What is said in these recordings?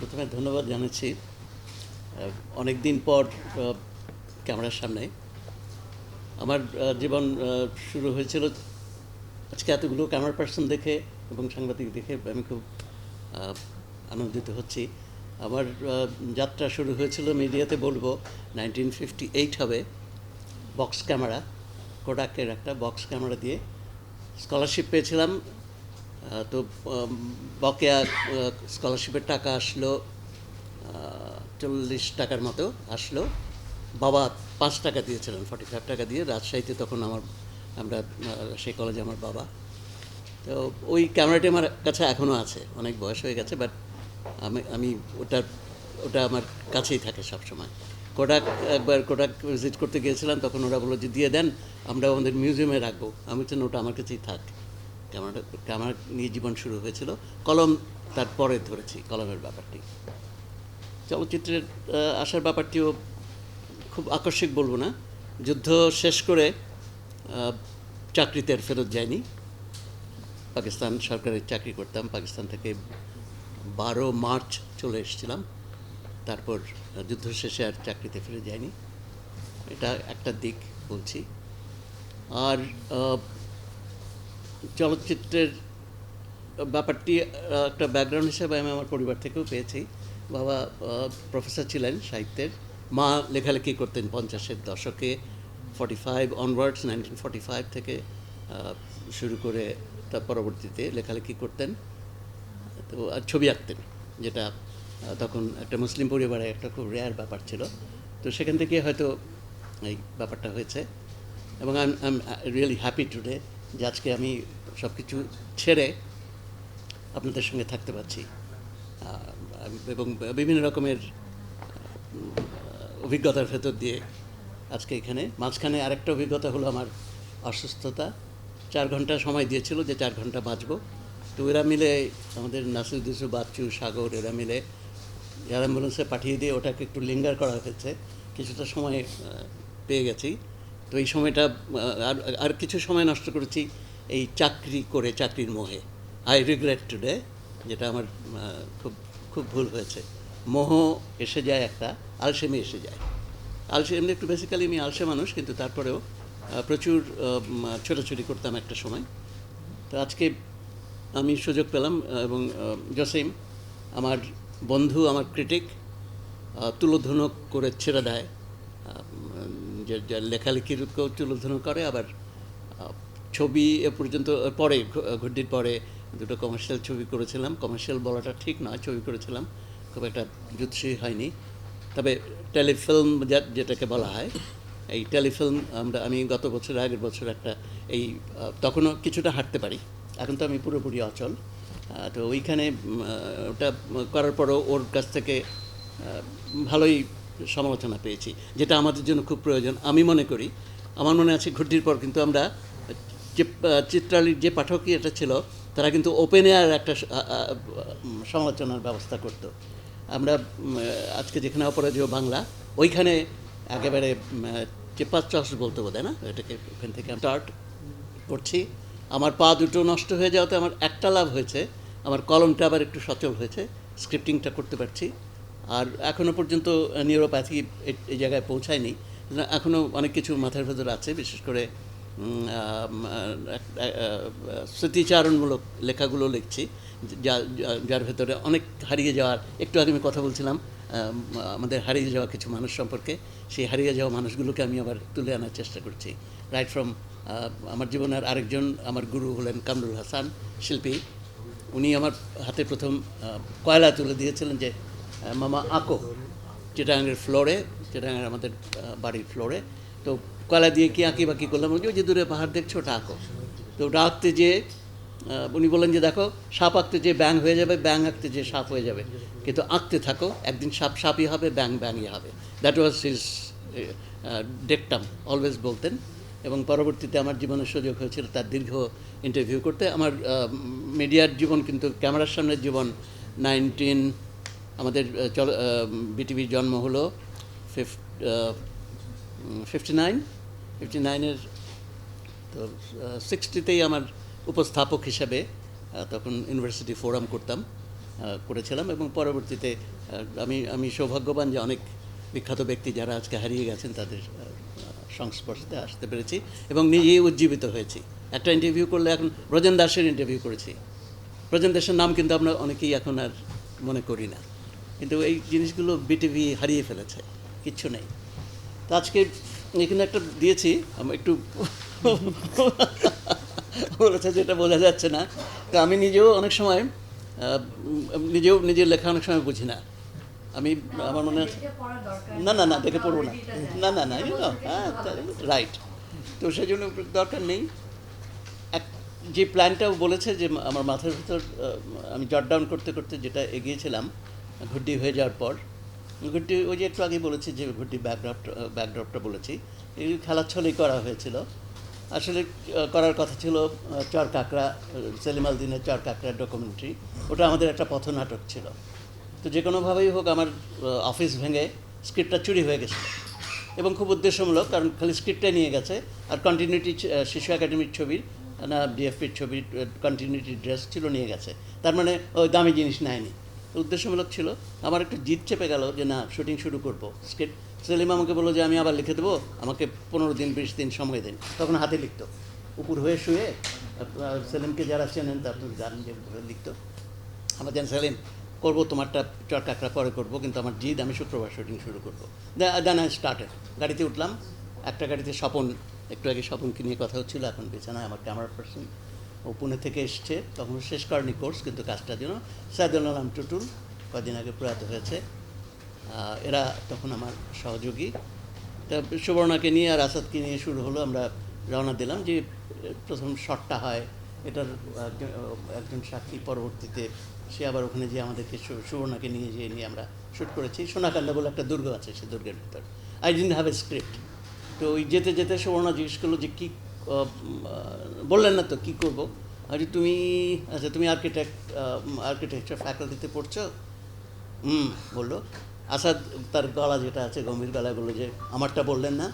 প্রথমে ধন্যবাদ জানাচ্ছি। অনেক দিন পর ক্যামেরার সামনে। আমার জীবন শুরু হয়েছিল আজকে এতগুলো ক্যামেরা পার্সন দেখে এবং সাংবাদিক দেখে আমি খুব আনন্দিত হচ্ছি। আমার যাত্রা শুরু হয়েছিল মিডিয়াতে বলব নাইনটিন ফিফটি এইট হবে বক্স ক্যামেরা কোডাকের একটা বক্স ক্যামেরা দিয়ে। স্কলারশিপ পেয়েছিলাম তো বকেয়া স্কলারশিপের টাকা আসলো চল্লিশ টাকার মতো আসলো। বাবা পাঁচ টাকা দিয়েছিলেন ফর্টি ফাইভ টাকা দিয়ে। রাজশাহীতে তখন আমার, আমরা সেই কলেজে আমার বাবা। তো ওই ক্যামেরাটি আমার কাছে এখনও আছে, অনেক বয়স হয়ে গেছে বাট আমি আমি ওটা ওটা আমার কাছেই থাকে সবসময়। কোডাক, একবার কোডাক ভিজিট করতে গিয়েছিলাম, তখন ওরা বলল যে, দিয়ে দেন, আমরা আমাদের মিউজিয়ামে রাখব। আমি বলছি ওটা আমার কাছেই থাক। ক্যামেরাটা, ক্যামেরা নিয়ে জীবন শুরু হয়েছিল। কলম তারপরে ধরেছি, কলমের ব্যাপারটি। চলচ্চিত্রের আসার ব্যাপারটিও খুব আকস্মিক বলব না। যুদ্ধ শেষ করে চাকরিতে ফেরত যায়নি পাকিস্তান সরকারের চাকরি করতাম। পাকিস্তান থেকে বারো মার্চ চলে এসেছিলাম। তারপর যুদ্ধ শেষে আর চাকরিতে ফিরে যায়নি। এটা একটা দিক বলছি। আর চলচ্চিত্রের ব্যাপারটি একটা ব্যাকগ্রাউন্ড হিসেবে আমি আমার পরিবার থেকেও পেয়েছি। বাবা প্রফেসর ছিলেন সাহিত্যের। মা লেখালেখি করতেন পঞ্চাশের দশকে। Forty five onwards nineteen forty five থেকে শুরু করে তার পরবর্তীতে লেখালেখি করতেন। তো, আর ছবি আঁকতেন, যেটা তখন একটা মুসলিম পরিবারে একটা খুব রেয়ার ব্যাপার ছিল। তো সেখান থেকে হয়তো এই ব্যাপারটা হয়েছে। এবং I am really happy today যে আজকে আমি সব কিছু ছেড়ে আপনাদের সঙ্গে থাকতে পারছি। এবং বিভিন্ন রকমের অভিজ্ঞতার ভেতর দিয়ে আজকে এখানে। মাঝখানে আরেকটা অভিজ্ঞতা হলো আমার অসুস্থতা। চার ঘণ্টা সময় দিয়েছিল যে চার ঘণ্টা বাঁচব। তো এরা মিলে আমাদের নাসির দুসু বাচ্চু, সাগর, এরা মিলে এয়ার অ্যাম্বুলেন্সে পাঠিয়ে দিয়ে ওটাকে একটু লিঙ্গার করা হয়েছে। কিছুটা সময় পেয়ে গেছি। তো এই সময়টা আর আর কিছু সময় নষ্ট করেছি এই চাকরি করে, চাকরির মোহে। আই রিগ্রেট টুডে যেটা আমার খুব খুব ভুল হয়েছে। মোহ এসে যায় একটা, আলসেমি এসে যায়। আলসে এমনি একটু বেসিক্যালি আমি আলসে মানুষ, কিন্তু তারপরেও প্রচুর ছোটাছুটি করতাম একটা সময়। তো আজকে আমি সুযোগ পেলাম এবং জসিম, আমার বন্ধু আমার ক্রিটিক তুলোধনক করে ছেড়ে দেয়। যে লেখালেখিরকেও তুলোধনক করে, আবার ছবি এ পর্যন্ত পরে, ঘ- ঘুরটির পরে দুটো কমার্শিয়াল ছবি করেছিলাম। কমার্শিয়াল বলাটা ঠিক নয়, ছবি করেছিলাম। খুব একটা জুৎসই হয়নি। তবে টেলিফিল্ম যেটাকে বলা হয়, এই টেলিফিল্ম আমরা, আমি গত বছর, আগের বছর একটা, এই তখনও কিছুটা হাঁটতে পারি। এখন তো আমি পুরোপুরি অচল। তো ওইখানে ওটা করার পরও ওর কাছ থেকে ভালোই সমালোচনা পেয়েছি, যেটা আমাদের জন্য খুব প্রয়োজন। আমি মনে করি, আমার মনে আছে ঘুরটির পর কিন্তু আমরা চিত্রালীর যে পাঠকই এটা ছিল, তারা কিন্তু ওপেন এয়ার একটা সমালোচনার ব্যবস্থা করতো। আমরা আজকে যেখানে অপরাজয় বাংলা, ওইখানে একেবারে চেপা চাষ বলতে বোধ না, এটাকে ওখান থেকে স্টার্ট করছি। আমার পা দুটো নষ্ট হয়ে যাওয়াতে আমার একটা লাভ হয়েছে। আমার কলমটা আবার একটু সচল হয়েছে। স্ক্রিপ্টিংটা করতে পারছি। আর এখনও পর্যন্ত নিউরোপ্যাথি এই জায়গায় পৌঁছায়নি। এখনও অনেক কিছু মাথার ভেতর আছে, বিশেষ করে স্মৃতিচারণমূলক লেখাগুলো লিখছি, যা- যার ভেতরে অনেক হারিয়ে যাওয়ার, একটু আগে আমি কথা বলছিলাম আমাদের হারিয়ে যাওয়া কিছু মানুষ সম্পর্কে। সেই হারিয়ে যাওয়া মানুষগুলোকে আমি আবার তুলে আনার চেষ্টা করছি। রাইট ফ্রম আমার জীবনের আরেকজন আমার গুরু হলেন কামরুল হাসান শিল্পী। উনি আমার হাতে প্রথম কয়লা তুলে দিয়েছিলেন যে মামা আঁকো চিটাগাঙের ফ্লোরে চিটাগাঙের আমাদের বাড়ির ফ্লোরে তো কয়লা দিয়ে কি আঁকি বাকি করলাম? ওই যে দূরে পাহাড় দেখছ, ওটা আঁকো। তো ওটা আঁকতে যে উনি বললেন যে, দেখো, সাপ আঁকতে যে ব্যাং হয়ে যাবে ব্যাং আঁকতে যে সাপ হয়ে যাবে। কিন্তু আঁকতে থাকো, একদিন সাপ, সাপই হবে ব্যাং ব্যাংই হবে। That was his dictum always বলতেন। এবং পরবর্তীতে আমার জীবনের সুযোগ হয়েছিল তার দীর্ঘ ইন্টারভিউ করতে। আমার মিডিয়ার জীবন কিন্তু ক্যামেরার সামনের জীবন। নাইনটিন, আমাদের চল বিটিভির জন্ম হলো ফিফটি নাইন। ফিফটি নাইনের, তো সিক্সটিতেই আমার উপস্থাপক হিসাবে তখন ইউনিভার্সিটি ফোরাম করতাম করেছিলাম এবং পরবর্তীতে আমি আমি সৌভাগ্যবান যে অনেক বিখ্যাত ব্যক্তি যারা আজকে হারিয়ে গেছেন তাদের সংস্পর্শে আসতে পেরেছি এবং নিজেই উজ্জীবিত হয়েছি। একটা ইন্টারভিউ করলে এখন ব্রজেন দাসের ইন্টারভিউ করেছি। ব্রজেন দাসের নাম কিন্তু আমরা অনেকেই এখন আর মনে করি না। কিন্তু এই জিনিসগুলো বিটিভি হারিয়ে ফেলেছে, কিচ্ছু নেই। তো আজকে এখানে একটা দিয়েছি আমার একটু বলেছে যেটা বোঝা যাচ্ছে না। তো আমি নিজেও অনেক সময় নিজেও নিজের লেখা অনেক সময় বুঝি না। আমি আমার মনে না না না, দেখে পড়ব না। না না না হ্যাঁ রাইট তো সেই জন্য দরকার নেই। এক, যে প্ল্যানটাও বলেছে যে আমার মাথার ভিতর আমি জট ডাউন করতে করতে যেটা এগিয়েছিলাম, ঘুরটি হয়ে যাওয়ার পর, ঘুরটি ওই যে একটু আগে বলেছি যে ঘুরটি ব্যাকড্রপটা ব্যাকড্রপটা বলেছি। এই খেলার ছলেই করা হয়েছিল। আসলে করার কথা ছিল চর কাঁকড়া সেলিমাল দিনের চর কাঁকড়া ডকুমেন্টারি ওটা আমাদের একটা পথনাটক ছিল। তো যে কোনোভাবেই হোক আমার অফিস ভেঙে স্ক্রিপ্টটা চুরি হয়ে গেছিল এবং খুব উদ্দেশ্যমূলক, কারণ খালি স্ক্রিপ্টটাই নিয়ে গেছে, আর কন্টিনিউটি শিশু একাডেমির ছবির, না ডিএফপির ছবির কন্টিনিউটি ড্রেস ছিল, নিয়ে গেছে। তার মানে ওই দামি জিনিস নেয়নি। উদ্দেশ্যমূলক ছিল, আমার একটু জিদ চেপে গেল যে, না শুটিং শুরু করব স্ক্রিপ্ট সেলিম আমাকে বলল যে, আমি আবার লিখে দেবো, আমাকে পনেরো দিন, বিশ দিন সময় দিন। তখন হাতে লিখতো। উপর হয়ে শুয়ে সেলিমকে যারা চেনেন তা আপনি জানেন যে, লিখতো। আমার জান সেলিম করব, তোমারটা চর কাঁকড়া পরে করব, কিন্তু আমার জিদ, আমি শুক্রবার শুটিং শুরু করব। দেন আই স্টার্টেড গাড়িতে উঠলাম, একটা গাড়িতে স্বপন, একটু আগে স্বপনকে নিয়ে কথা হচ্ছিল, এখন বিছানায় আমার ক্যামেরা পার্সন ও পুনে থেকে এসছে। তখন শেষ করেনি কোর্স কিন্তু কাজটার জন্য সাইদুল আলম টুটুল, কদিন আগে প্রয়াত হয়েছে। এরা তখন আমার সহযোগী। তা সুবর্ণাকে নিয়ে আর আসাদকে নিয়ে শুরু হলো, আমরা রওনা দিলাম যে, প্রথম শটটা হয়। এটার একজন সাক্ষী পরবর্তীতে সে আবার ওখানে যে আমাদেরকে সুবর্ণাকে নিয়ে যেয়ে নিয়ে আমরা শ্যুট করেছি। সোনাকান্দা বলে একটা দুর্গ আছে সে দুর্গের ভিতর। I didn't have a script তো ওই যেতে যেতে সুবর্ণা জিজ্ঞেস করল যে কী বললেন না তো, কী করব? আরে তুমি আচ্ছা তুমি আর্কিটেক্ট আর্কিটেকচার ফ্যাকাল্টিতে পড়ছো? হুম, বলল। আসাদ তার গলা যেটা আছে, গম্ভীর গলায় বলল যে, আমারটা বললেন না।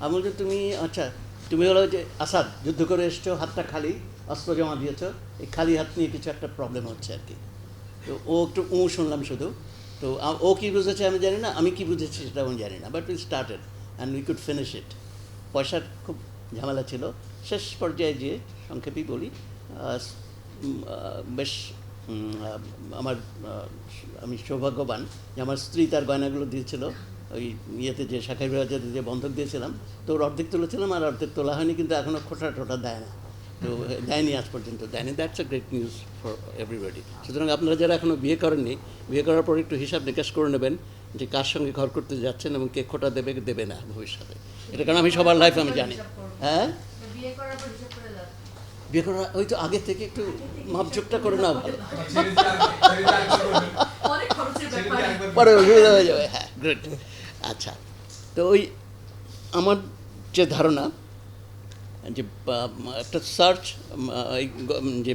আমি বলছি তুমি আচ্ছা তুমি হলো যে, আসাদ, যুদ্ধ করে এসছো, হাতটা খালি, অস্ত্র জমা দিয়েছ। এই খালি হাত নিয়ে কিছু একটা প্রবলেম হচ্ছে আর কি। তো ও একটু উ শুনলাম শুধু। তো ও কী বুঝেছে আমি জানি না, আমি কী বুঝেছি সেটা আমি জানি না but we started and we could finish it পয়সার খুব ঝামেলা ছিল। শেষ পর্যায়ে যে সংক্ষেপেই বলি বেশ আমার আমি সৌভাগ্যবান যে আমার স্ত্রী তার গয়নাগুলো দিয়েছিল, ওই ইয়েতে যে শাখাই বিরাজাতে যে বন্ধক দিয়েছিলাম, তো ওর অর্ধেক তুলেছিলাম আর অর্ধেক তোলা হয়নি, কিন্তু এখনও খোটা টোটা দেয় না। তো দেয়নি আজ পর্যন্ত, দেয়নি। That's a great news for everybody সুতরাং আপনারা যারা এখনও বিয়ে করেননি, বিয়ে করার পর একটু হিসাব নিকাশ করে নেবেন যে কার সঙ্গে ঘর করতে যাচ্ছেন এবং কে খোটা দেবে দেবে না ভবিষ্যতে। এটা কারণ আমি সবার লাইফ আমি জানি। হ্যাঁ? বিয়ে করে ওই তো আগে থেকে একটু মাপঝোকটা করে নেওয়া ভালো পরে অসুবিধা হয়ে যাবে হ্যাঁ গ্রেট আচ্ছা তো ওই আমার যে ধারণা যে একটা সার্চ এই যে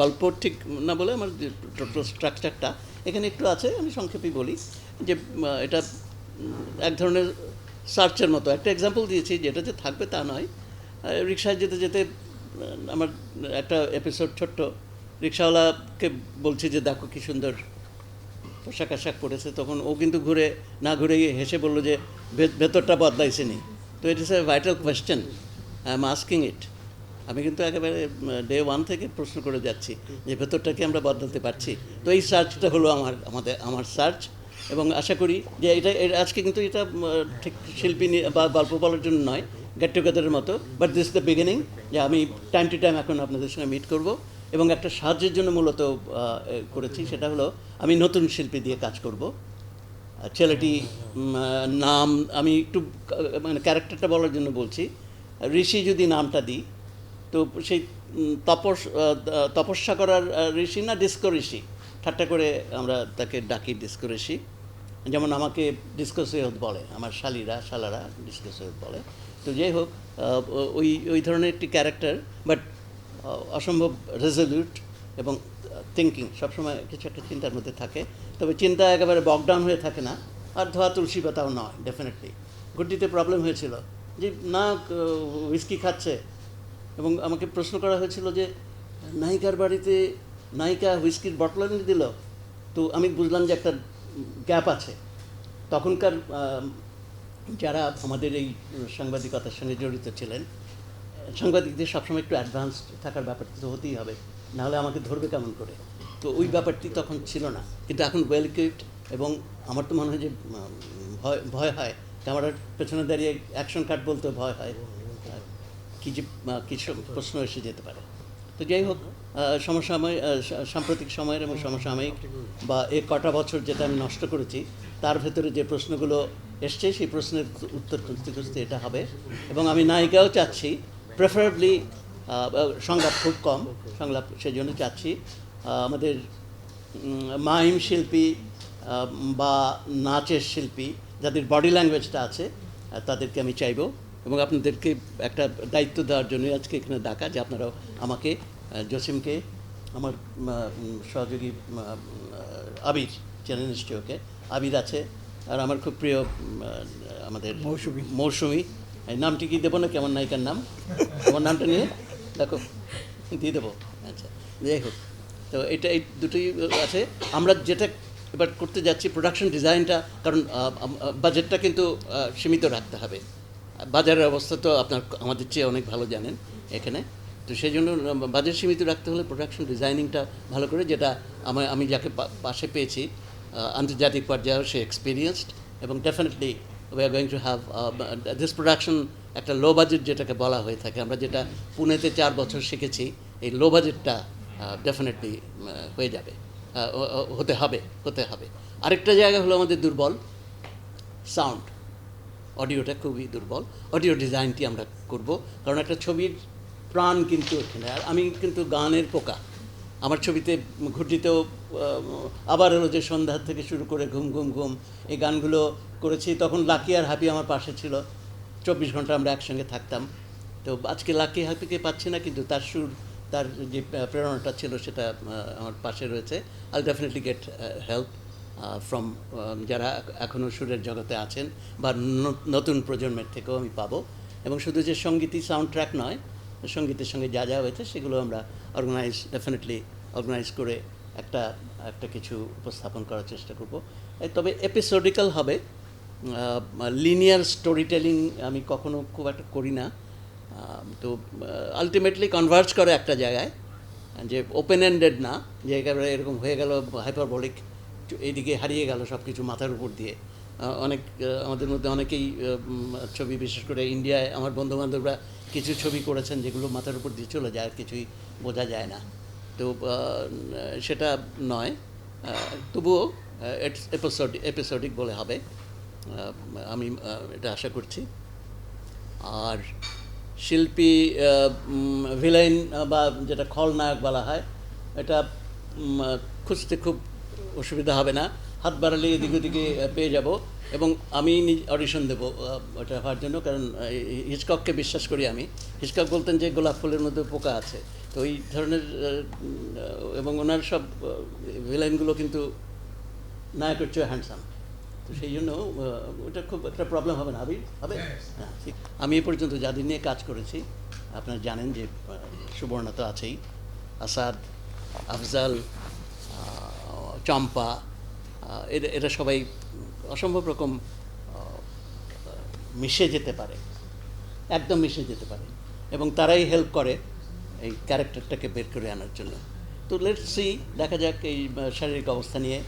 গল্প ঠিক না বলে আমার যে টোটাল স্ট্রাকচারটা এখানে একটু আছে, আমি সংক্ষেপে বলি যে এটা এক ধরনের সার্চের মতো। একটা এক্সাম্পল দিয়েছি, যেটা যে থাকবে তা নয়। রিক্সায় যেতে যেতে আমার একটা এপিসোড ছোট্ট। রিক্সাওয়ালাকে বলছি যে, দেখো কি সুন্দর পোশাক আশাক পরেছে। তখন ও কিন্তু ঘুরে, না ঘুরে হেসে বলল যে ভেতরটা বদলাইছে নি। তো it is a vital question I am asking it আমি কিন্তু একেবারে ডে ওয়ান থেকে প্রশ্ন করে যাচ্ছি যে ভেতরটাকে আমরা বদলাতে পারছি। তো এই সার্চটা হলো আমার, আমাদের, আমার সার্চ এবং আশা করি যে এটা আজকে কিন্তু এটা ঠিক শিল্পী বা গল্প বলার জন্য নয় গেট টুগেদারের মতো। বাট দিস দ্য বিগিনিং যে আমি টাইম টু টাইম এখন আপনাদের সঙ্গে মিট করব এবং একটা সাহায্যের জন্য মূলত করেছি, সেটা হলো আমি নতুন শিল্পী দিয়ে কাজ করব। ছেলেটি নাম আমি একটু মানে ক্যারেক্টারটা বলার জন্য বলছি। ঋষি যদি নামটা দিই, তো সেই তপস তপস্যা করার ঋষি না ডিস্কো ঋষি? ঠাট্টা করে আমরা তাকে ডাকি ডিস্কো ঋষি। যেমন আমাকে ডিস্কো সৈয়দ বলে, আমার শালিরা, শালারা ডিস্কো সৈয়দ বলে। তো যাই হোক ওই ওই ধরনের একটি ক্যারেক্টার, বাট অসম্ভব রেজলিউট এবং থিঙ্কিং সবসময় কিছু একটা চিন্তার মধ্যে থাকে। তবে চিন্তা একেবারে বকডাউন হয়ে থাকে না, আর ধোয়া তুলসী পাতাও নয়, ডেফিনেটলি। গুড্ডিতে প্রবলেম হয়েছিল। যে না উইস্কি খাচ্ছে। এবং আমাকে প্রশ্ন করা হয়েছিল যে, নায়িকার বাড়িতে নায়িকা হুইস্কির বটল এনে দিল? তো আমি বুঝলাম যে একটা গ্যাপ আছে। তখনকার যারা আমাদের এই সাংবাদিকতার সঙ্গে জড়িত ছিলেন, সাংবাদিকদের সবসময় একটু অ্যাডভান্স থাকার ব্যাপারটি তো হতেই হবে। নাহলে আমাকে ধরবে কেমন করে? তো ওই ব্যাপারটি তখন ছিল না। কিন্তু এখন ওয়েল ইকুইপড এবং আমার তো মনে হয় যে ভয় ভয় হয়। ক্যামেরার পেছনে দাঁড়িয়ে অ্যাকশন কাট বলতে ভয় হয়। কি যে কিছু প্রশ্ন এসে যেতে পারে। তো যাই হোক সমসাময়িক সাম্প্রতিক সময়ের এবং সমসাময়িক বা এ কটা বছর যেটা আমি নষ্ট করেছি, তার ভেতরে যে প্রশ্নগুলো এসছে, সেই প্রশ্নের উত্তর খুঁজতে খুঁজতে এটা হবে। এবং আমি নায়িকাও চাচ্ছি প্রেফারেবলি সংলাপ খুব কম, সংলাপ সেই জন্য চাচ্ছি আমাদের মাইম শিল্পী বা নাচের শিল্পী যাদের বডি ল্যাঙ্গুয়েজটা আছে তাদেরকে আমি চাইব এবং আপনাদেরকে একটা দায়িত্ব দেওয়ার জন্য আজকে এখানে ডাকা যে আপনারাও আমাকে জসিমকে আমার সহযোগী আবির চেনেন নিশ্চয়ই ওকে আবির আছে আর আমার খুব প্রিয় আমাদের মৌসুমী। মৌসুমী। এই নামটি কি দেবো না কেমন নায়িকার নাম? আমার নামটা নিয়ে দেখো দিয়ে দেবো। আচ্ছা যাই হোক। তো এটা এই দুটোই আছে। আমরা যেটা এবার করতে যাচ্ছি প্রোডাকশন ডিজাইনটা কারণ বাজেটটা কিন্তু সীমিত রাখতে হবে। বাজারের অবস্থা তো আপনার, আমাদের চেয়ে অনেক ভালো জানেন এখানে। তো সেই জন্য বাজেট সীমিত রাখতে হলে প্রোডাকশন ডিজাইনিংটা ভালো করে, যেটা আমার আমি যাকে পাশে পেয়েছি আন্তর্জাতিক পর্যায়েও সে এক্সপিরিয়েন্সড এবং definitely we are going to have this production একটা লো বাজেট যেটাকে বলা হয়ে থাকে। আমরা যেটা পুনেতে চার বছর শিখেছি, এই লো বাজেটটা ডেফিনেটলি হয়ে যাবে। হতে হবে হতে হবে। আরেকটা জায়গা হলো আমাদের দুর্বল। সাউন্ড অডিওটা খুবই দুর্বল। অডিও ডিজাইনটি আমরা করব কারণ একটা ছবির প্রাণ কিন্তু এখানে। আর আমি কিন্তু গানের পোকা। আমার ছবিতে ঘুরটিতেও আহ, আবার হলো যে সন্ধ্যা থেকে শুরু করে ঘুম ঘুম ঘুম এই গানগুলো করেছি। তখন লাকি আর হ্যাপি আমার পাশে ছিল। চব্বিশ ঘণ্টা আমরা একসঙ্গে থাকতাম। তো আজকে লাকি হ্যাপিকে পাচ্ছি না কিন্তু তার সুর তার যে প্রেরণাটা ছিল সেটা আমার পাশে রয়েছে। I definitely get help from যারা এখনও সুরের জগতে আছেন বা নতুন প্রজন্মের থেকেও আমি পাবো। এবং শুধু যে সঙ্গীতই সাউন্ড ট্র্যাক নয়, সঙ্গীতের সঙ্গে যা যা হয়েছে সেগুলো আমরা অর্গানাইজ ডেফিনেটলি অর্গানাইজ করে একটা একটা কিছু উপস্থাপন করার চেষ্টা করব। তবে এপিসোডিক্যাল হবে। লিনিয়ার স্টোরি টেলিং আমি কখনো খুব একটা করি না। তো আলটিমেটলি কনভার্জ করে একটা জায়গায় যে ওপেন এন্ডেড না যে এরকম হয়ে গেল হাইপারবলিক এইদিকে হারিয়ে গেল সব কিছু মাথার উপর দিয়ে অনেক আমাদের মধ্যে অনেকেই ছবি বিশেষ করে ইন্ডিয়ায় আমার বন্ধুবান্ধবরা কিছু ছবি করেছেন যেগুলো মাথার উপর দিয়ে চলে যায় আর কিছুই বোঝা যায় না তো সেটা নয় তবুও এপিসোড এপিসোডিক বলে হবে আমি এটা আশা করছি আর শিল্পী ভিলেন বা যেটা খলনায়ক বলা হয়, এটা খুঁজতে খুব অসুবিধা হবে না। হাত বাড়ালে এদিক ওদিকে পেয়ে যাব এবং আমি অডিশন দেবো ওটা হওয়ার জন্য, কারণ হিচকককে বিশ্বাস করি আমি। হিচকক বলতেন যে গোলাপ ফুলের মধ্যে পোকা আছে। তো এই ধরনের এবং ওনার সব ভিলেনগুলো কিন্তু নায়কের চেয়ে হ্যান্ডসাম তো সেই জন্য ওটা খুব একটা প্রবলেম হবে না আবির হবে? হ্যাঁ ঠিক। আমি এ পর্যন্ত যাদের নিয়ে কাজ করেছি আপনারা জানেন যে সুবর্ণা তো আছেই। আসাদ আফজাল চম্পা এরা এরা সবাই অসম্ভব রকম মিশে যেতে পারে। একদম মিশে যেতে পারে। এবং তারাই হেল্প করে এই ক্যারেক্টারটাকে বের করে আনার জন্য। তো লেটস সি দেখা যাক এই শারীরিক অবস্থা নিয়ে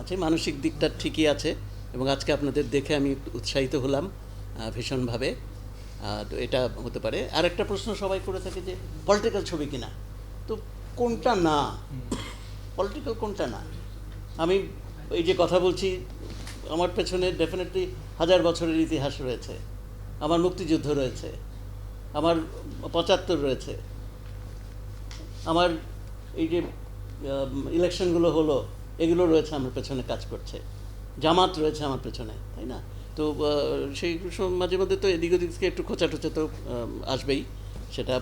আছে, মানসিক দিকটা ঠিকই আছে এবং আজকে আপনাদের দেখে আমি উৎসাহিত হলাম ভীষণভাবে। তো এটা হতে পারে। আর একটা প্রশ্ন সবাই করে থাকে যে পলিটিক্যাল ছবি কিনা? তো কোনটা না? পলিটিক্যাল কোনটা না? আমি এই যে কথা বলছি, আমার পেছনে ডেফিনেটলি হাজার বছরের ইতিহাস রয়েছে। আমার মুক্তিযুদ্ধ রয়েছে। আমার পঁচাত্তর রয়েছে। আমার এই যে ইলেকশনগুলো হলো এগুলো রয়েছে আমার পেছনে কাজ করছে। জামাত রয়েছে আমার পেছনে, তাই না? তো সেই মাঝে মধ্যে তো এদিক ওদিক থেকে একটু খোঁচা টোচা তো আসবেই। সেটা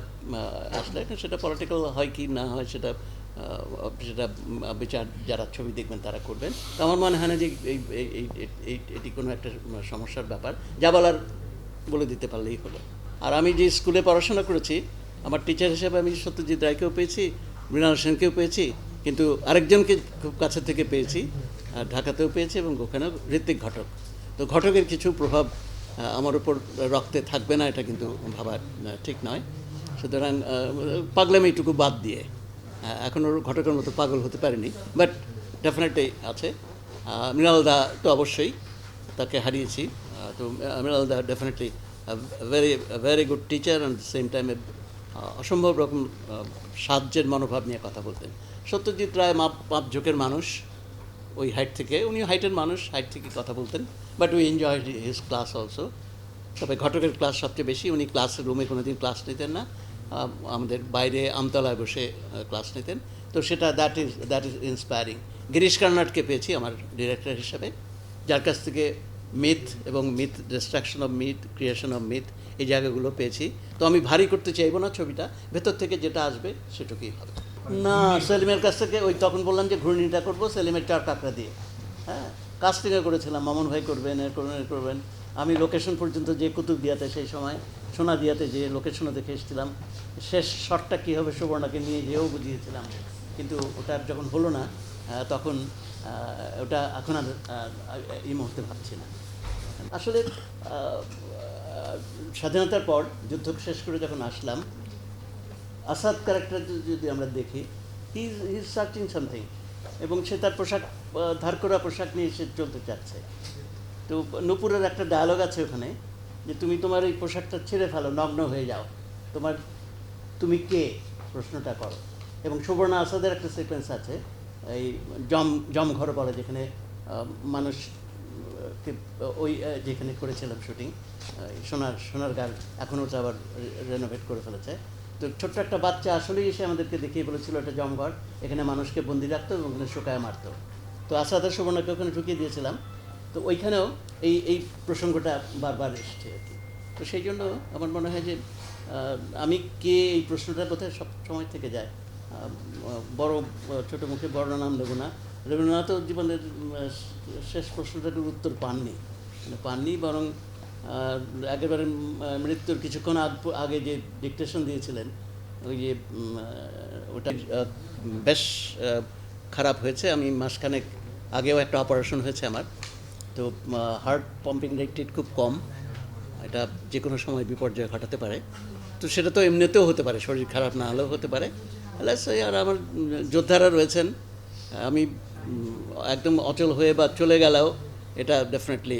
আসলে সেটা পলিটিক্যাল হয় কি না হয় সেটা সেটা বিচার যারা ছবি দেখবেন তারা করবেন। তো আমার মনে হয় না যে এই- এটি কোনো একটা সমস্যার ব্যাপার। যা বলার বলে দিতে পারলেই হলো। আর আমি যে স্কুলে পড়াশোনা করেছি, আমার টিচার হিসেবে আমি সত্যজিৎ রায়কেও পেয়েছি, মৃণাল সেনকেও পেয়েছি কিন্তু আরেকজনকে খুব কাছে থেকে পেয়েছি আর ঢাকাতেও পেয়েছি এবং ওখানেও ঋত্বিক ঘটক। তো ঘটকের কিছু প্রভাব আমার উপর রক্তে থাকবে না এটা কিন্তু ভাবা ঠিক নয়। সুতরাং আহ, পাগলামিটুকু বাদ দিয়ে আহ, এখন ওর ঘটকের মতো পাগল হতে পারেনি বাট ডেফিনেটলি আছে। আহ, মৃণাল দা তো অবশ্যই তাকে হারিয়েছি তো Mrinal da definitely very very good teacher and same টাইমে অসম্ভব রকম সাহায্যের মনোভাব নিয়ে কথা বলতেন। সত্যজিৎ রায় মাপ মাপ ঝোঁকের মানুষ, ওই হাইট থেকে। উনি হাইটের মানুষ হাইট থেকে কথা বলতেন। But we enjoy his class also তবে ঘটকের ক্লাস সবচেয়ে বেশি। উনি ক্লাস রুমে কোনো দিন ক্লাস নিতেন না। আমাদের বাইরে আমতলায় বসে ক্লাস নিতেন। তো সেটা that is that is inspiring Girish কার্নাটকে পেয়েছি আমার ডিরেক্টর হিসাবে। যার কাছ থেকে মিথ এবং myth destruction of myth creation of myth এই জায়গাগুলো পেয়েছি। তো আমি ভারী করতে চাইব না ছবিটা। ভেতর থেকে যেটা আসবে সেটুকুই হবে। না, সেলিমের কাছ থেকে ওই তখন বললাম যে ঘূর্ণিটা করব, সেলিমের চার কাঁকড়া দিয়ে। হ্যাঁ কাস্টিংয়ে করেছিলাম, মামুন ভাই করবেন, এর করবেন এ করবেন। আমি লোকেশন পর্যন্ত যে কুতুব দিয়াতে সেই সময়, সোনা দিয়াতে যে লোকেশনও দেখে এসেছিলাম। শেষ শটটা কী হবে সুবর্ণাকে নিয়ে যেও বুঝিয়েছিলাম। কিন্তু ওটা যখন হলো না তখন ওটা এখন আর এই মুহূর্তে ভাবছি না। আসলে স্বাধীনতার পর যুদ্ধ শেষ করে যখন আসলাম আসাদ ক্যারেক্টার যদি আমরা দেখি হি ইজ সার্চিং সামথিং এবং সে তার পোশাক ধার করা পোশাক নিয়ে সে চলতে চাচ্ছে। তো নূপুরের একটা ডায়লগ আছে ওখানে, যে তুমি তোমার এই পোশাকটা ছেড়ে ফেলো, নগ্ন হয়ে যাও। তোমার, তুমি কে? প্রশ্নটা করো। এবং সুবর্ণা আসাদের একটা সিকোয়েন্স আছে, এই জম জমঘর বলে, যেখানে মানুষ ওই যেখানে করেছিলাম শুটিং সোনার সোনার গার এখন ওটা আবার রেনোভেট করে ফেলেছে। তো ছোট্ট একটা বাচ্চা আসলেই এসে আমাদেরকে দেখিয়ে বলেছিল এটা জমঘর, এখানে মানুষকে বন্দি রাখতো এবং ওখানে শুকায় মারতো। তো আসাদের সুবর্ণকে ওখানে ঢুকিয়ে দিয়েছিলাম। তো ওইখানেও এই এই প্রসঙ্গটা বারবার এসছে আর কি। তো সেই জন্য আমার মনে হয় যে আমি কে এই প্রশ্নটা বোধহয় সব সময় থেকে যায়? বড়, ছোট মুখে বড় নাম দেবো না। রবীন্দ্রনাথও জীবনের শেষ প্রশ্নটার উত্তর পাননি। মানে পাননি বরং একেবারে মৃত্যুর কিছুক্ষণ আগ- যে ডিকটেশন দিয়েছিলেন, ওই যে ওটা বেশ খারাপ হয়েছে। আমি মাসখানেক আগেও একটা অপারেশন হয়েছে আমার। তো হার্ট পাম্পিং রেট খুব কম। এটা যে কোনো সময় বিপর্যয় ঘটাতে পারে। তো সেটা তো এমনিতেও হতে পারে, শরীর খারাপ না হলেও হতে পারে। আর আমার যোদ্ধারা রয়েছেন। আমি একদম অচল হয়ে বা চলে গেলেও এটা ডেফিনেটলি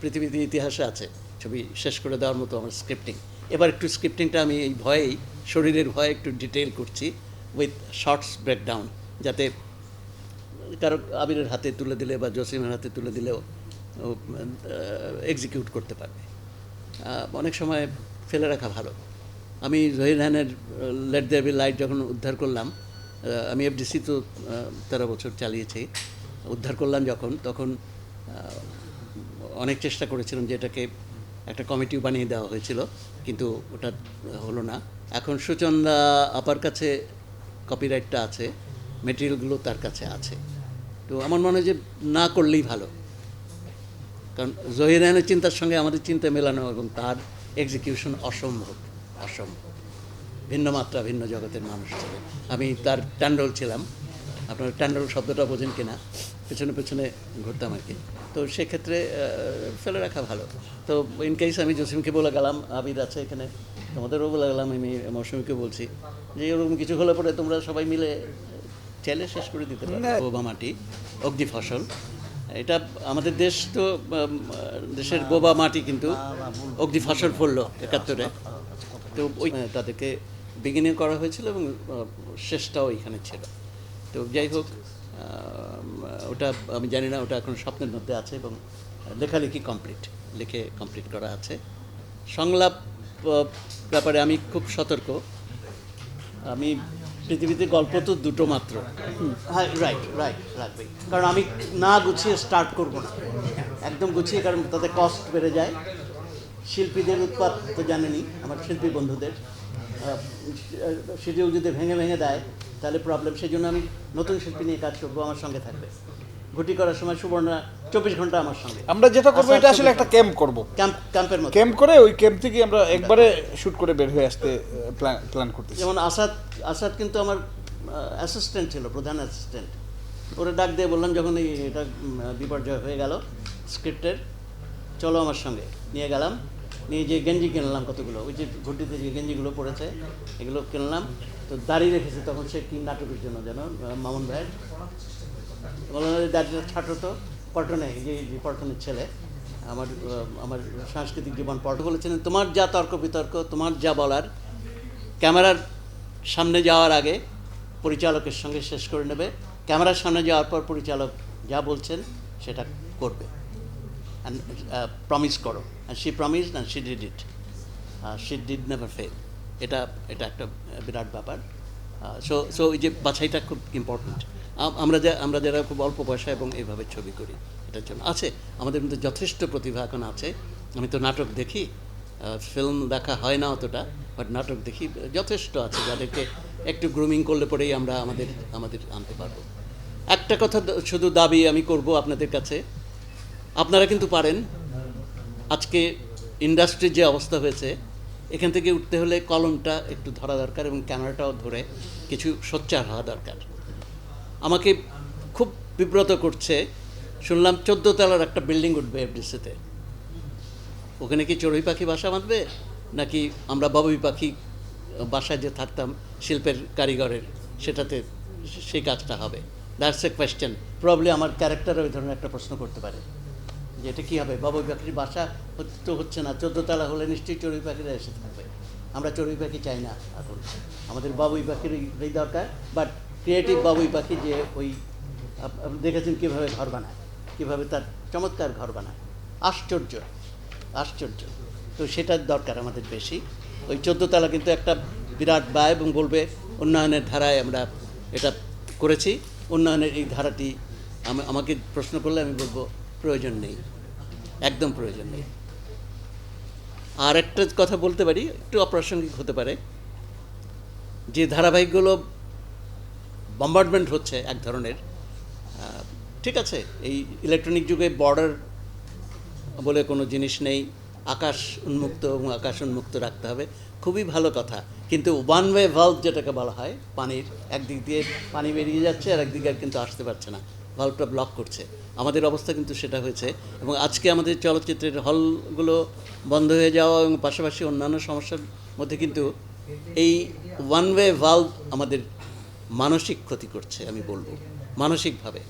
পৃথিবীতে ইতিহাসে আছে। ছবি শেষ করে দেওয়ার মতো আমার স্ক্রিপ্টিং এবার একটু স্ক্রিপ্টিংটা আমি এই ভয়েই, শরীরের ভয়ে একটু ডিটেল করছি উইথ শর্টস ব্রেকডাউন যাতে কারও আবিরের হাতে তুলে দিলে বা জসিমের হাতে তুলে দিলেও এক্সিকিউট করতে পারবে। অনেক সময় ফেলে রাখা ভালো। আমি জহির রানের লেট দেবি লাইট যখন উদ্ধার করলাম আমি এফডিসি তো তেরো বছর চালিয়েছি। উদ্ধার করলাম যখন, তখন অনেক চেষ্টা করেছিলাম যে এটাকে একটা কমিটিও বানিয়ে দেওয়া হয়েছিল, কিন্তু ওটা হলো না। এখন সুচন্দা আপার কাছে কপিরাইটটা আছে মেটেরিয়ালগুলো তার কাছে আছে। তো আমার মনে হয় যে না করলেই ভালো। কারণ জহির রায়নের চিন্তার সঙ্গে আমাদের চিন্তা মেলানো এবং তার এক্সিকিউশন অসম্ভব অসম্ভব। ভিন্ন মাত্রা, ভিন্ন জগতের মানুষ ছিলেন। আমি তার ট্যান্ডল ছিলাম। আপনার ট্যান্ডল শব্দটা বোঝেন কিনা? পেছনে পেছনে ঘুরতাম আর কি। তো সেক্ষেত্রে ফেলে রাখা ভালো। তো ইন কেস আমি জসিমকে বলে গেলাম আবিদ আছে এখানে তোমাদেরও বলে গেলাম আমি মৌসুমীকে বলছি যে এরকম কিছু হলে পরে তোমরা সবাই মিলে চাইলে শেষ করে দিতে পারো বোবা মাটি অগ্নি ফসল। এটা আমাদের দেশ তো দেশের বোবা মাটি কিন্তু অগ্নি ফসল পড়ল একাত্তরে। তো ওই তাদেরকে বিগিনিং করা হয়েছিল এবং শেষটাও এখানে ছিল। তো যাই হোক ওটা আমি জানি না, ওটা এখন স্বপ্নের মধ্যে আছে এবং লেখালেখি কমপ্লিট লিখে কমপ্লিট করা আছে। সংলাপ ব্যাপারে আমি খুব সতর্ক। আমি পৃথিবীতে গল্প তো দুটো মাত্র। হ্যাঁ রাইট রাইট রাখবেই কারণ আমি না গুছিয়ে স্টার্ট করব না। একদম গুছিয়ে, কারণ তাতে কস্ট বেড়ে যায়। শিল্পীদের উৎপাদ তো জানেনই, আমার শিল্পী বন্ধুদের। শিডিউল যদি ভেঙে ভেঙে দেয় তাহলে প্রবলেম সেই জন্য আমি নতুন শিল্পী নিয়ে কাজ করব আমার সঙ্গে থাকবে। ঘুটি করার সময় সুবর্ণা চব্বিশ ঘণ্টা আমার সঙ্গে। আমরা যেটা করব এটা আসলে একটা ক্যাম্প করব। ক্যাম্প ক্যাম্পের মধ্যে। ক্যাম্প করে ওই ক্যাম্প থেকে আমরা একবারে শুট করে বের হয়ে আসতে প্ল্যান প্ল্যান করতেছি। যেমন আসাদ আসাদ কিন্তু আমার অ্যাসিস্ট্যান্ট ছিল প্রধান অ্যাসিস্ট্যান্ট ওরে ডাক দিয়ে বললাম যখন এই এটা বিপর্যয় হয়ে গেল স্ক্রিপ্টের চলো আমার সঙ্গে। নিয়ে গেলাম। নিয়ে যে গেঞ্জি কিনলাম কতগুলো ওই যে ঘুটিতে যে গেঞ্জিগুলো পড়েছে এগুলো কিনলাম। তো দাড়ি রেখেছে তখন সে কি নাটকের জন্য যেন মামুন ভাইয়ের বললাম যে দাড়িটা ছাটো তো, পল্টনে যে পল্টনের ছেলে, আমার আমার সাংস্কৃতিক জীবন পল্ট বলেছিলেন তোমার যা তর্ক বিতর্ক, তোমার যা বলার, ক্যামেরার সামনে যাওয়ার আগে পরিচালকের সঙ্গে শেষ করে নেবে। ক্যামেরার সামনে যাওয়ার পর পরিচালক যা বলছেন, সেটা করবে। অ্যান্ড প্রমিস করো। And she promise and she did it she did never fail এটা এটা একটা বিরাট ব্যাপার। সো সো এই যে বাছাইটা খুব ইম্পর্ট্যান্ট আমরা যা, আমরা যারা খুব অল্প পয়সা এবং এইভাবে ছবি করি, এটার জন্য। আছে, আমাদের মধ্যে যথেষ্ট প্রতিভা এখন আছে। আমি তো নাটক দেখি ফিল্ম দেখা হয় না অতটা বাট নাটক দেখি যথেষ্ট আছে, যাদেরকে একটু গ্রুমিং করলে পরেই আমরা আমাদের আমাদের আনতে পারব। একটা কথা শুধু দাবি আমি করব আপনাদের কাছে। আপনারা কিন্তু পারেন। আজকে ইন্ডাস্ট্রির যে অবস্থা হয়েছে এখান থেকে উঠতে হলে কলমটা একটু ধরা দরকার এবং ক্যামেরাটাও ধরে কিছু সোচ্চার হওয়া দরকার। আমাকে খুব বিব্রত করছে, শুনলাম চোদ্দ তলার একটা বিল্ডিং উঠবে এফডিসিতে। ওখানে কি চড়ুই পাখি বাসা বাঁধবে? নাকি আমরা বাবুই পাখি বাসায় যে থাকতাম, শিল্পের কারিগরের, সেটাতে সেই কাজটা হবে? দ্যাটস এ কোয়েশ্চেন প্রবলি আমার ক্যারেক্টার ওই ধরনের একটা প্রশ্ন করতে পারে। যে এটা কী হবে? বাবুই পাখির বাসা তো হচ্ছে না। চোদ্দ তলা হলে নিশ্চয়ই চড়ুই পাখিরা এসে থাকবে। আমরা চড়ুই পাখি চাই না এখন। আমাদের বাবুই পাখির দরকার। বাট ক্রিয়েটিভ বাবুই পাখি যে ওই দেখেছেন কীভাবে ঘর বানায়, কীভাবে তার চমৎকার ঘর বানায়। আশ্চর্য আশ্চর্য। তো সেটার দরকার আমাদের বেশি। ওই চোদ্দ তলা কিন্তু একটা বিরাট ব্যয় এবং বলবে উন্নয়নের ধারায় আমরা এটা করেছি। উন্নয়নের এই ধারাটি আমি- আমাকে প্রশ্ন করলে আমি বলব প্রয়োজন নেই। একদম প্রয়োজন নেই। আর একটা কথা বলতে পারি, একটু অপ্রাসঙ্গিক হতে পারে। যে ধারাবাহিকগুলো বম্বার্ডমেন্ট হচ্ছে এক ধরনের ঠিক আছে, এই ইলেকট্রনিক যুগে বর্ডার বলে কোনো জিনিস নেই, আকাশ উন্মুক্ত এবং আকাশ উন্মুক্ত রাখতে হবে, খুবই ভালো কথা। কিন্তু ওয়ান ওয়ে ভাল্ভ যেটাকে বলা হয়, পানির, একদিক দিয়ে পানি বেরিয়ে যাচ্ছে আর একদিকে কিন্তু আসতে পারছে না। ভাল্বটা ব্লক করছে। আমাদের অবস্থা কিন্তু সেটা হয়েছে। এবং আজকে আমাদের চলচ্চিত্রের হলগুলো বন্ধ হয়ে যাওয়া এবং পাশাপাশি অন্যান্য সমস্যার মধ্যে কিন্তু এই ওয়ান ওয়ে ভাল্ভ আমাদের মানসিক ক্ষতি করছে, আমি বলব। মানসিকভাবে।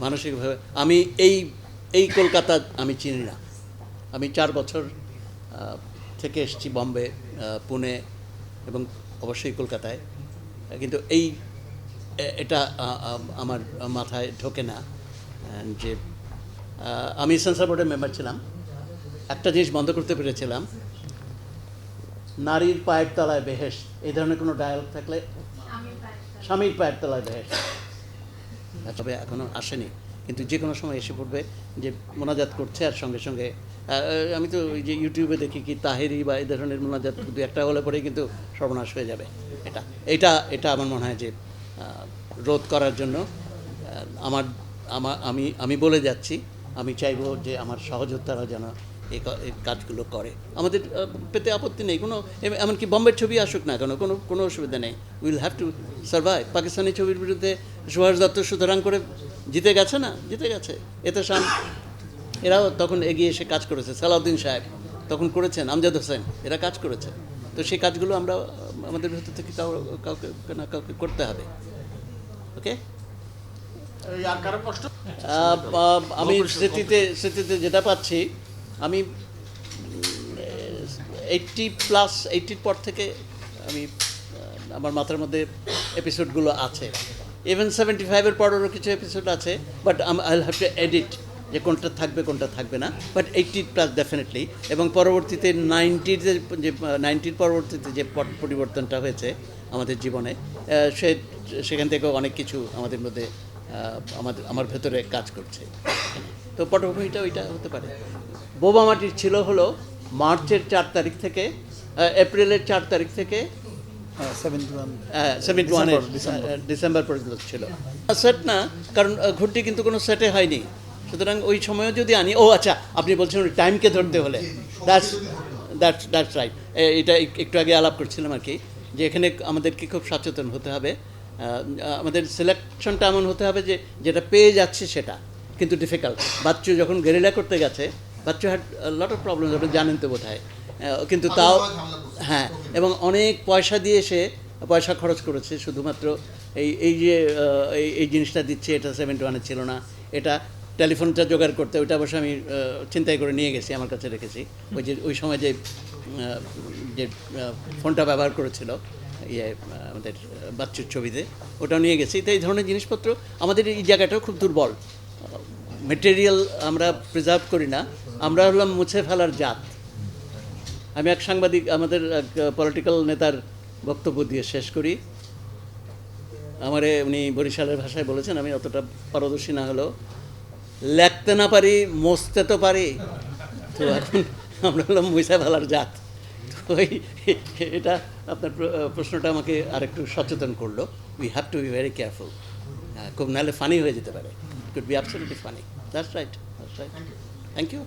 মানসিকভাবে। আমি এই এই কলকাতা আমি চিনি না। আমি চার বছর থেকে এসেছি বম্বে পুনে এবং অবশ্যই কলকাতায়। কিন্তু এই এটা আমার মাথায় ঢোকে না। যে আমি সেন্সার বোর্ডের মেম্বার ছিলাম। একটা জিনিস বন্ধ করতে পেরেছিলাম। নারীর পায়ের তলায় বেহেস এই ধরনের কোনো ডায়ালগ থাকলে স্বামীর পায়ের তলায় বেহেস তবে এখনও আসেনি। কিন্তু যে কোনো সময় এসে পড়বে যে মোনাজাত করছে আর সঙ্গে সঙ্গে আমি তো ওই যে ইউটিউবে দেখি কি তাহেরি বা এই ধরনের মোনাজাত দু একটা হলে পরেই কিন্তু সর্বনাশ হয়ে যাবে। এটা এটা এটা আমার মনে হয় যে রোধ করার জন্য আমার আমি আমি বলে যাচ্ছি, আমি চাইব যে আমার সহযোদ্ধারা যেন এই কাজগুলো করে। আমাদের পেতে আপত্তি নেই, কোনো, এম- এমনকি বম্বের ছবি আসুক না কেন, কোনো কোনো অসুবিধা নেই। Will have to survive Pakistani ছবির বিরুদ্ধে সুভাষ দত্ত সুতরাং করে জিতে গেছে না? জিতে গেছে। এতে শান এরাও তখন এগিয়ে এসে কাজ করেছে। সালাউদ্দিন সাহেব তখন করেছেন, আমজাদ হোসেন, এরা কাজ করেছে। তো সেই কাজগুলো আমরা আমাদের ভেতর থেকে কাউ কাউকে না কাউকে করতে হবে। ওকে আমি স্মৃতিতে স্মৃতিতে যেটা পাচ্ছি আমি এইটটি প্লাস এইটটির পর থেকে আমি আমার মাথার মধ্যে এপিসোডগুলো আছে। ইভেন সেভেন্টি ফাইভের পরেরও কিছু এপিসোড আছে but I have to edit যে কোনটা থাকবে কোনটা থাকবে না বাট এইটটি প্লাস ডেফিনেটলি এবং পরবর্তীতে নাইনটির যে নাইনটির পরবর্তীতে যে পট- পরিবর্তনটা হয়েছে আমাদের জীবনে সে সেখান থেকেও অনেক কিছু আমাদের মধ্যে আমাদের আমার ভেতরে কাজ করছে। তো পটভূমিটা ওইটা হতে পারে। বোবা মাটির ছিল হলো মার্চের চার তারিখ থেকে এপ্রিলের চার তারিখ থেকে সেভেন্টি ওয়ান সেভেন্টি ওয়ানের ডিসেম্বর। পর্যন্ত ছিল। সেট না কারণ ঘুরটি কিন্তু কোনো সেটে হয়নি। সুতরাং ওই সময়ও যদি আনি ও আচ্ছা আপনি বলছেন ওই টাইমকে ধরতে হলে। দ্যাটস দ্যাটস দ্যাটস রাইট এটা একটু আগে আলাপ করছিলাম আর কি যে এখানে আমাদেরকে খুব সচেতন হতে হবে। আমাদের সিলেকশনটা এমন হতে হবে যে যেটা পেয়ে যাচ্ছে সেটা কিন্তু ডিফিকাল্ট বাচ্চু যখন গেরিলা করতে গেছে Bachchu had lot of problem আপনি জানেন তো বোধহয়। কিন্তু তাও হ্যাঁ এবং অনেক পয়সা দিয়ে সে পয়সা খরচ করেছে শুধুমাত্র এই এই যে এই এই জিনিসটা দিচ্ছে এটা সেভেন্টি ওয়ানে ছিল না। এটা টেলিফোনটা জোগাড় করতে, ওইটা অবশ্য আমি চিন্তাই করে নিয়ে গেছি, আমার কাছে রেখেছি। ওই যে, ওই সময় যে যে ফোনটা ব্যবহার করেছিল ইয়ে আমাদের বাচ্চুর ছবিতে, ওটাও নিয়ে গেছি। তো এই ধরনের জিনিসপত্র, আমাদের এই জায়গাটাও খুব দুর্বল। মেটেরিয়াল আমরা প্রিজার্ভ করি না, আমরা হলাম মুছে ফেলার জাত। আমি এক সাংবাদিক, আমাদের এক পলিটিক্যাল নেতার বক্তব্য দিয়ে শেষ করি। আমারে উনি বরিশালের ভাষায় বলেছেন, আমি অতটা পারদর্শী না হলেও লেখতে না পারি মসতে তো পারি। তো এখন আমরা হলাম মুইসা ভালার জাত। তো এটা আপনার প্রশ্নটা আমাকে আরেকটু সচেতন করল। We have to be very careful খুব নাহলে ফানি হয়ে যেতে পারে। Could be absolutely funny that's right that's right thank you